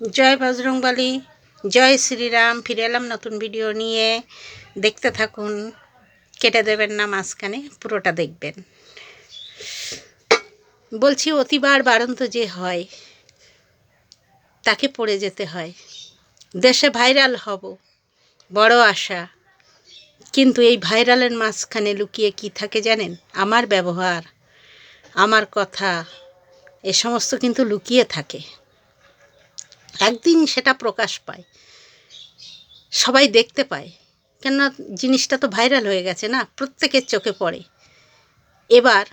জয় বজরংবলী, জয় শ্রীরাম, ফিরে এলাম নতুন ভিডিও নিয়ে। দেখতে থাকুন, কেটে দেবেন না মাঝখানে, পুরোটা দেখবেন। বলছি, অতিবার বারন্ত যে হয়, তাকে পড়ে যেতে হয়। দেশে ভাইরাল হব, বড় আশা। কিন্তু এই ভাইরালের মাঝখানে লুকিয়ে কি থাকে জানেন? আমার ব্যবহার, আমার কথা, এ সমস্ত কিন্তু লুকিয়ে থাকে। একদিন সেটা প্রকাশ পায়। সবাই দেখতে পায়। কেননা জিনিসটা তো ভাইরাল হয়ে গেছে না, প্রত্যেকের চোখে পড়ে। এবার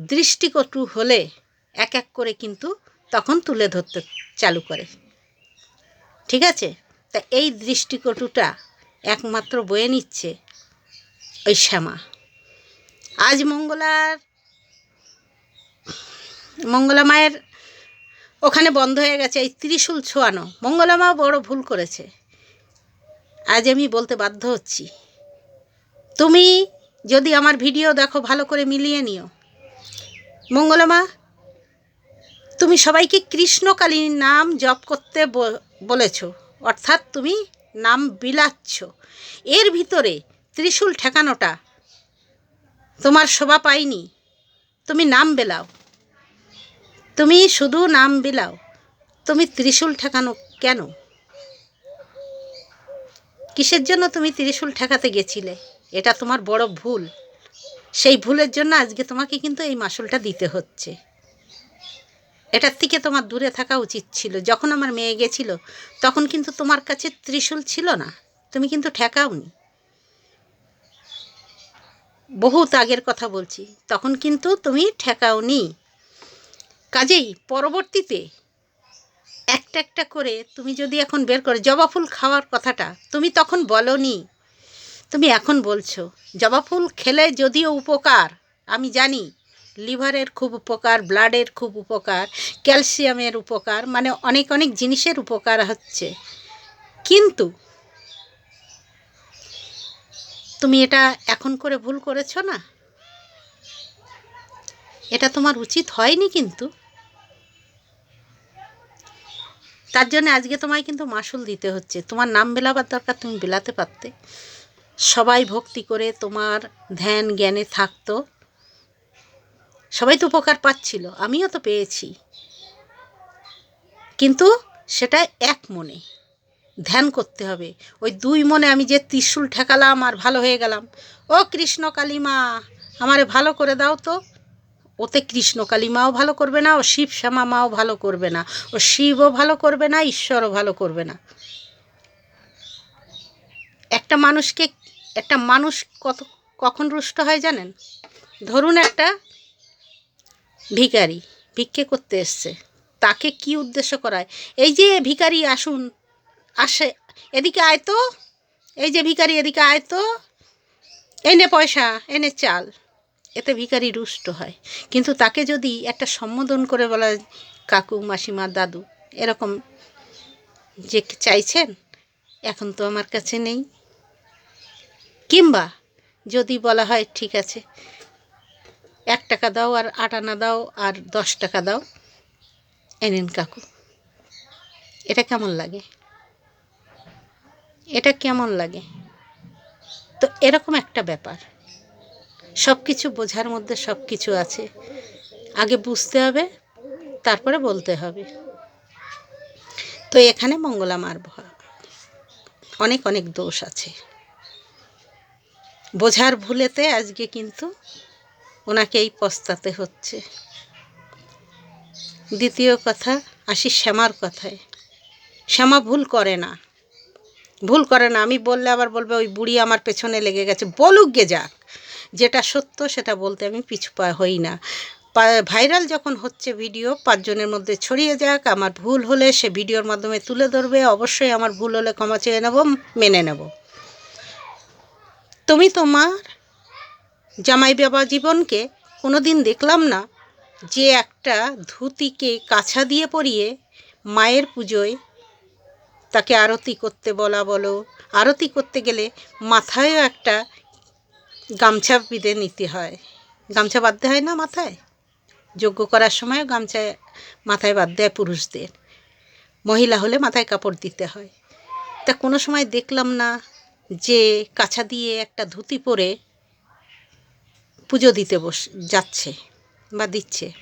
দৃষ্টিকটু হলে এক এক করে কিন্তু তখন তুলে ধরতে চালু করে। ঠিক আছে? তা এই দৃষ্টিকটুটা একমাত্র বয়ে নিচ্ছে ওই শ্যামা। আজ মঙ্গলার, মঙ্গলা মায়ের ওখানে বন্ধ হয়ে গেছে, এই ত্রিশূল ছোয়ানো। মঙ্গলা মাও বড় ভুল করেছে। আজ আমি বলতে বাধ্য হচ্ছি। তুমি যদি আমার ভিডিও দেখো, ভালো করে মিলিয়ে নিও। মঙ্গলা মা তুমি সবাইকে কৃষ্ণকালীর নাম জপ করতে বলেছ। অর্থাৎ তুমি নাম বিলাচ্ছ। এর ভিতরে ত্রিশূল ঠেকানোটা তোমার শোভা পাইনি তুমি নাম বেলাও। তুমি শুধু নাম বিলাও, তুমি ত্রিশূল ঠেকানো কেন? কিসের জন্য তুমি ত্রিশূল ঠেকাতে গেছিলে? এটা তোমার বড় ভুল। সেই ভুলের জন্য আজকে তোমাকে কিন্তু এই মাসুলটা দিতে হচ্ছে। এটার থেকে তোমার দূরে থাকা উচিত ছিল। যখন আমার মেয়ে গেছিল, তখন কিন্তু তোমার কাছে ত্রিশূল ছিল না। তুমি কিন্তু ঠেকাওনি। বহুত আগের কথা বলছি, তখন কিন্তু তুমি ঠেকাওনি। কাজেই পরবর্তীতে একটা একটা করে তুমি যদি এখন বের করে, জবা ফুল খাওয়ার কথাটা, তুমি তখন বলনি। তুমি এখন বলছো, জবা ফুল খেলে যদিও উপকার, আমি জানি, লিভারের খুব উপকার, ব্লাডের খুব উপকার, ক্যালসিয়ামের উপকার মানে অনেক অনেক জিনিসের উপকার হচ্ছে। কিন্তু তুমি এটা এখন করে ভুল করেছ না? এটা তোমার উচিত হয়নি কিন্তু। তার জন্য আজকে তোমায় কিন্তু মাসুল দিতে হচ্ছে। তোমার নাম বেলাবার দরকার, তুমি বেলাতে পারতে। সবাই ভক্তি করে তোমার ধ্যান জ্ঞানে থাকতো। সবাই তো উপকার পাচ্ছিল, আমিও তো পেয়েছি। কিন্তু সেটা এক মনে, ধ্যান করতে হবে। ওই দুই মনে আমি যে ত্রিশূল ঠেকালাম আর ভালো হয়ে গেলাম। ও কৃষ্ণ কালিমা, আমারে ভালো করে দাও তো। ওতে কৃষ্ণ কালী মাও ভালো করবে না, ও শিব শ্যামা মাও ভালো করবে না, ও শিবও ভালো করবে না, ঈশ্বরও ভালো করবে না। একটা মানুষকে, একটা মানুষ কত, কখন রুষ্ট হয় জানেন? ধরুন একটা ভিখারি ভিক্ষে করতে এসছে, তাকে কি উদ্দেশ্য করায়? এই যে ভিখারি আসুন, আসে, এদিকে আয় তো, এই যে ভিখারি এদিকে আয় তো, এনে পয়সা, এনে চাল। এতে ভিখারি রুষ্ট হয়। কিন্তু তাকে যদি একটা সম্বোধন করে বলা কাকু, মাসিমা, দাদু, এরকম যে চাইছেন, এখন তো আমার কাছে নেই। কিংবা যদি বলা হয়, ঠিক আছে, এক টাকা দাও আর আট আনা দাও আর দশ টাকা দাও এনেন কাকু। এটা কেমন লাগে? এটা কেমন লাগে? তো এরকম একটা ব্যাপার। সব কিছু বোঝার মধ্যে সব কিছু আছে। আগে বুঝতে হবে, তারপরে বলতে হবে। তো এখানে মঙ্গলা মার অনেক অনেক দোষ আছে। বোঝার ভুলেতে আজকে কিন্তু ওনাকেই পস্তাতে হচ্ছে। দ্বিতীয় কথা আসি শ্যামার কথায়। শ্যামা ভুল করে না। ভুল করে না, আমি বললে আবার বলবে, ওই বুড়ি আমার পেছনে লেগে গেছে, বলুক গে যাক। যেটা সত্য সেটা বলতে আমি পিছু পা হই না। ভাইরাল যখন হচ্ছে ভিডিও, পাঁচজনের মধ্যে ছড়িয়ে যাক, আমার ভুল হলে সে ভিডিওর মাধ্যমে তুলে ধরবে, অবশ্যই আমার ভুল হলে ক্ষমা চেয়ে নেব, মেনে নেব। তুমি তোমার জামাই বাবা জীবনকে কোনো দিন দেখলাম না যে একটা ধুতিকে কাছা দিয়ে পরিয়ে মায়ের পুজোয় তাকে আরতি করতে বলা বলো। আরতি করতে গেলে মাথায়ও একটা গামছা বেঁধে নিতে হয়। গামছা বাঁধতে হয় না মাথায়? যজ্ঞ করার সময়ও গামছা মাথায় বাঁধতে হয় পুরুষদের। মহিলা হলে মাথায় কাপড় দিতে হয়। তা কোনো সময় দেখলাম না যে কাছা দিয়ে একটা ধুতি পরে পুজো দিতে বস, যাচ্ছে বা দিচ্ছে।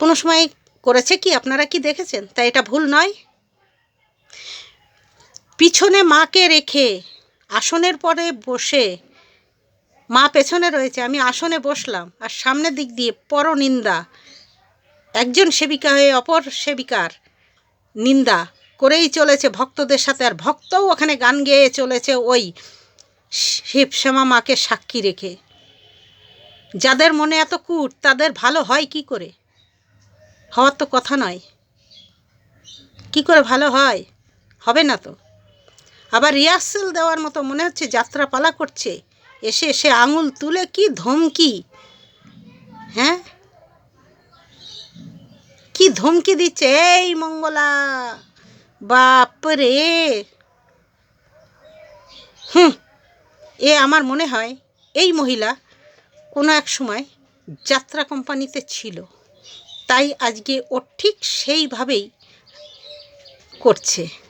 কোনো সময় করেছে কি? আপনারা কি দেখেছেন? তা এটা ভুল নয়? পিছনে মাকে রেখে আসনের পরে বসে, মা পেছনে রয়েছে, আমি আসনে বসলাম। আর সামনের দিক দিয়ে পরনিন্দা, একজন সেবিকা হয়ে অপর সেবিকার নিন্দা করেই চলেছে ভক্তদের সাথে। আর ভক্তও ওখানে গান গেয়ে চলেছে ওই শিব শ্যামা মাকে সাক্ষী রেখে। যাদের মনে এত কুট, তাদের ভালো হয় কি করে? হওয়ার তো কথা নয়। কি করে ভালো হয়? হবে না তো। আবার রিহার্সেল দেওয়ার মতো মনে হচ্ছে যাত্রা পালা করছে। এসে এসে আঙুল তুলে কি ধমকি? হ্যাঁ? কি ধমকি দিচ্ছে? এই মঙ্গলা! বাপরে! হুম, এ আমার মনে হয় এই মহিলা কোনো এক সময় যাত্রা কোম্পানিতে ছিল। তাই আজকে ও ঠিক সেইভাবেই করছে।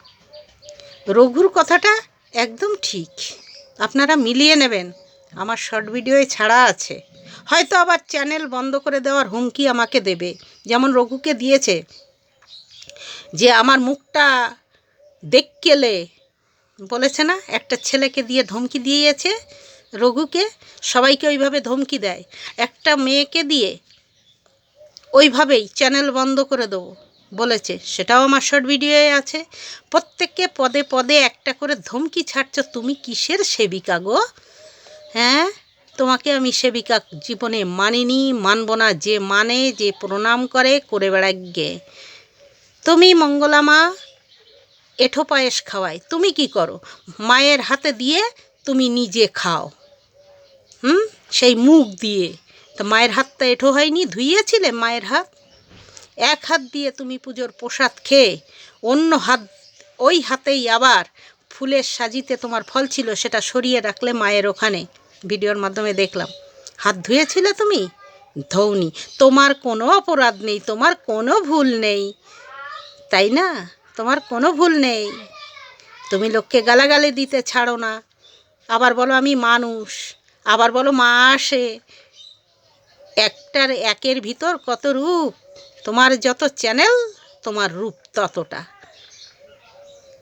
রঘুর কথাটা একদম ঠিক। আপনারা মিলিয়ে নেবেন। আমার শর্ট ভিডিওয়ে ছাড়া আছে। হয়তো আবার চ্যানেল বন্ধ করে দেওয়ার হুমকি আমাকে দেবে। যেমন রঘুকে দিয়েছে যে আমার মুখটা দেখকেলে বলেছে না, একটা ছেলেকে দিয়ে ধমকি দিয়েছে রঘুকে, সবাইকে ওইভাবে ধমকি দেয়। একটা মেয়েকে দিয়ে ওইভাবেই চ্যানেল বন্ধ করে দেবো। বলেছে। সেটাও আমার শর্ট ভিডিওয়ে আছে। প্রত্যেককে পদে পদে একটা করে ধমকি ছাড়ছ, তুমি কিসের সেবিকা গো? হ্যাঁ? তোমাকে আমি সেবিকা জীবনে মানিনি, মানব না। যে মানে যে প্রণাম করে করে বেড়াক গে। তুমি মঙ্গলামা এঠো পায়েস খাওয়াই তুমি কি করো? মায়ের হাতে দিয়ে তুমি নিজে খাও। হুম? সেই মুখ দিয়ে। তা মায়ের হাতটা এঠো হয়নি? ধুইয়েছিলে মায়ের হাত? এক হাত দিয়ে তুমি পুজোর প্রসাদ খেয়ে, অন্য হাত, ওই হাতেই আবার ফুলের সাজিতে তোমার ফল ছিল, সেটা সরিয়ে রাখলে মায়ের ওখানে। ভিডিওর মাধ্যমে দেখলাম। হাত ধুয়েছিলে তুমি? ধৌনি, তোমার কোনো অপরাধ নেই, তোমার কোনো ভুল নেই। তাই না? তোমার কোনো ভুল নেই। তুমি লোককে গালাগালি দিতে ছাড়ো না। আবার বলো আমি মানুষ, আবার বলো মা আসে। একটার একের ভিতর কত রূপ? তোমার যত চ্যানেল, তোমার রূপ ততটা।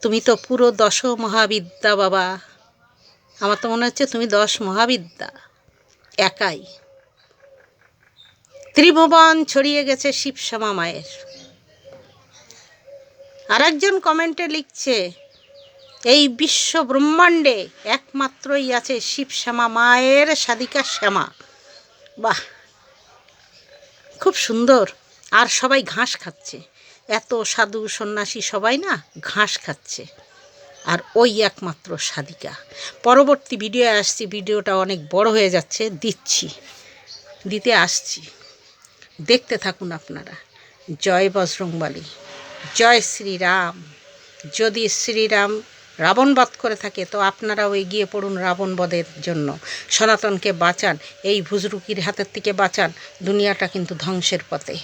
তুমি তো পুরো দশ মহাবিদ্যা বাবা। আমার তো মনে হচ্ছে তুমি দশ মহাবিদ্যা, একাই। ত্রিভুবন ছড়িয়ে গেছে শিবশ্যামা মায়ের। আর একজন কমেন্টে লিখছে, এই বিশ্ব ব্রহ্মাণ্ডে একমাত্রই আছে শিবশ্যামা মায়ের সাদিকা শ্যামা। বাহ! খুব সুন্দর। আর সবাই ঘাস খাচ্ছে। এত সাধু সন্ন্যাসী সবাই না ঘাস খাচ্ছে। আর ওই একমাত্র সাদিকা পরবর্তী ভিডিও আসছি ভিডিওটা অনেক বড় হয়ে যাচ্ছে, দিচ্ছি। দিতে আসছি। দেখতে থাকুন আপনারা। জয় বজরংবলী। জয় শ্রীরাম। যদি শ্রীরাম রাবণ বধ করে থাকে, তো আপনারাও এগিয়ে পড়ুন রাবণ বধের জন্য। সনাতনকে বাঁচান, এই ভুজরুকির হাতের থেকে বাঁচান, দুনিয়াটা কিন্তু ধ্বংসের পথে।